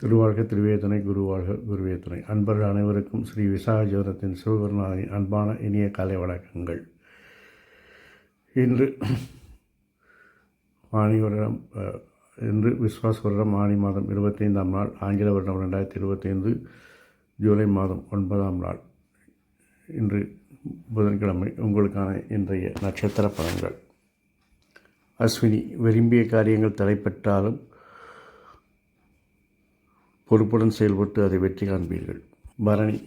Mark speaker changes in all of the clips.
Speaker 1: திருவாழ்க திருவேதனை குருவாழ்க குருவேதனை அன்பர்கள் அனைவருக்கும் ஸ்ரீ விசாகஜோரத்தின் சிவகுருநாதனின் அன்பான இனிய காலை வணக்கங்கள். இன்று ஆணி வருடம் இன்று விஸ்வாஸ் வருடம் ஆணி மாதம் இருபத்தைந்தாம் நாள் ஆங்கில வருடம் ரெண்டாயிரத்தி இருபத்தைந்து. ஜூலை மாதம் ஒன்பதாம் நாள் இன்று புதன்கிழமை உங்களுக்கான இன்றைய நட்சத்திர பலன்கள். அஸ்வினி விரும்பிய காரியங்கள் தலைப்பெற்றாலும் பொறுப்புடன் செயல்பட்டு அதை வெற்றி காண்பீர்கள். பரணி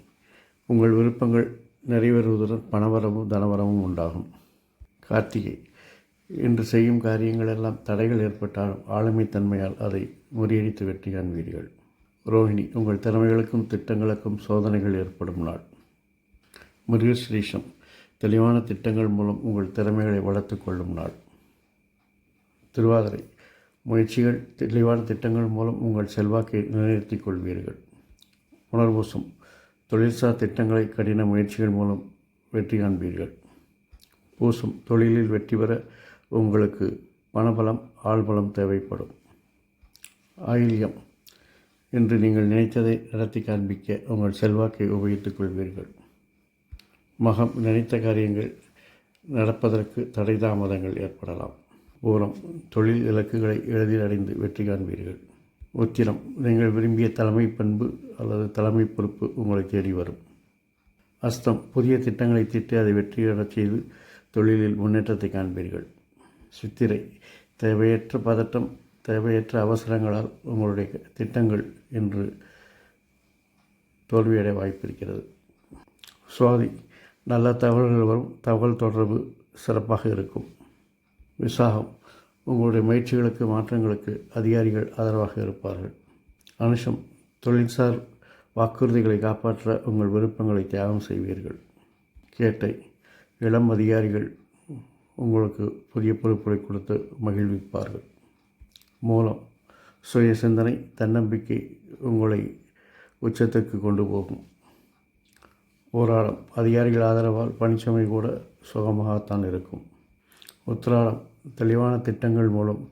Speaker 1: உங்கள் விருப்பங்கள் நிறைவேறுவதுடன் பணவரவும் தனவரவும் உண்டாகும். கார்த்திகை இன்று செய்யும் காரியங்கள் எல்லாம் தடைகள் ஏற்பட்டாலும் ஆளுமைத்தன்மையால் அதை முறியடித்து வெற்றி காண்பீர்கள். ரோஹிணி உங்கள் திறமைகளுக்கும் திட்டங்களுக்கும் சோதனைகள் ஏற்படும் நாள். மிருகஸ்ரீஷம் தெளிவான திட்டங்கள் மூலம் உங்கள் திறமைகளை வளர்த்துக்கொள்ளும் நாள். திருவாதிரை முயற்சிகள் தெளிவான திட்டங்கள் மூலம் உங்கள் செல்வாக்கை நிலைநிறுத்திக் கொள்வீர்கள். உணர்வூசம் தொழில்சார் திட்டங்களை கடின முயற்சிகள் மூலம் வெற்றி காண்பீர்கள். பூசம் தொழிலில் வெற்றி பெற உங்களுக்கு பணபலம் ஆள்பலம் தேவைப்படும். ஆயில்யம் என்று நீங்கள் நினைத்ததை நடத்தி காண்பிக்க உங்கள் செல்வாக்கை உபயோகித்துக் கொள்வீர்கள். மகம் நினைத்த காரியங்கள் நடப்பதற்கு தடை தாமதங்கள் ஏற்படலாம். பூரம் தொழில் இலக்குகளை எளிதில் அடைந்து வெற்றி காண்பீர்கள். உத்திரம் நீங்கள் விரும்பிய தலைமை பண்பு அல்லது தலைமை பொறுப்பு உங்களை தேடி வரும். அஸ்தம் புதிய திட்டங்களை திட்டு அதை வெற்றியடச் செய்து தொழிலில் முன்னேற்றத்தை காண்பீர்கள். சித்திரை தேவையற்ற பதட்டம் தேவையற்ற அவசரங்களால் உங்களுடைய திட்டங்கள் இன்று தோல்வியடைய வாய்ப்பிருக்கிறது. சுவாதி நல்ல தகவல்கள் வரும். தகவல் தொடர்பு சிறப்பாக இருக்கும். விசாகம். உங்களுடைய முயற்சிகளுக்கு மாற்றங்களுக்கு அதிகாரிகள் ஆதரவாக இருப்பார்கள். அனுஷம். தொழில்சார் வாக்குறுதிகளை காப்பாற்ற உங்கள் விருப்பங்களை தியாகம் செய்வீர்கள். கேட்டை. இளம் அதிகாரிகள் உங்களுக்கு புதிய பொறுப்புகளை கொடுத்து மகிழ்விப்பார்கள். மூலம் சுய சிந்தனை தன்னம்பிக்கை உங்களை உச்சத்துக்கு கொண்டு போகும். போராடம் அதிகாரிகள் ஆதரவால் பணிச்சுமை கூட சுகமாகத்தான் இருக்கும். உத்திராடம் தெளிவான திட்டங்கள் மூலம்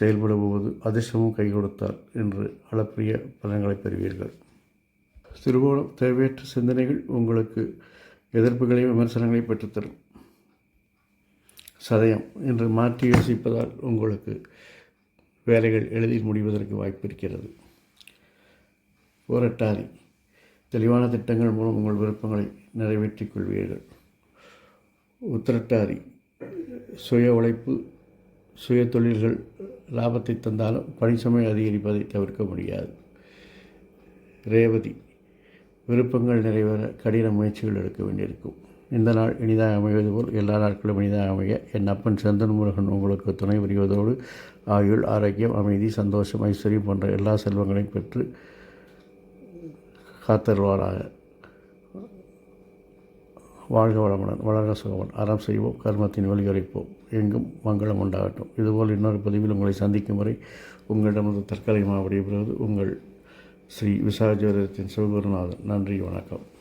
Speaker 1: செயல்படுவது அதிர்ஷ்டமும் கை கொடுத்தார் என்று அளப்பிரிய பலன்களை பெறுவீர்கள். திருவோணம் தேவையற்ற சிந்தனைகள் உங்களுக்கு எதிர்ப்புகளையும் விமர்சனங்களையும் பெற்றுத்தரும். சதயம் என்று மாற்றி யோசிப்பதால் உங்களுக்கு வேலைகள் எளிதில் முடிவதற்கு வாய்ப்பு இருக்கிறது போரட்டாரி தெளிவான திட்டங்கள் மூலம் உங்கள் விருப்பங்களை நிறைவேற்றிக் கொள்வீர்கள். உத்திரட்டாரி சுய உழைப்பு சுய தொழில்கள் லாபத்தை தந்தாலும் பணிச்சுமை அதிகரிப்பதை தவிர்க்க முடியாது. ரேவதி விருப்பங்கள் நிறைவேற கடின முயற்சிகள் எடுக்க வேண்டியிருக்கும். இந்த நாள் இனிதாக அமைவது போல் எல்லா நாட்களும் இனிதாக அமைய. என் அப்பன் செந்தன் முருகன் உங்களுக்கு துணை புரிவதோடு ஆயுள் ஆரோக்கியம் அமைதி சந்தோஷம் ஐஸ்வர்யம் போன்ற எல்லா செல்வங்களையும் பெற்று காத்தருவாராக வாழ்க வளமுடன் வளர்க சுகவன் அறம் செய்வோம் கர்மத்தின் வழியுரைப்போம் எங்கும் மங்களம் உண்டாகட்டும். இதுபோல் இன்னொரு பதிவில் உங்களை சந்திக்கும் வரை உங்களிடமிருந்து தற்காலிகமாக விடைபெறுவது உங்கள் ஸ்ரீ விசாஜோதயத்தின் சிவகுருநாதன். நன்றி வணக்கம்.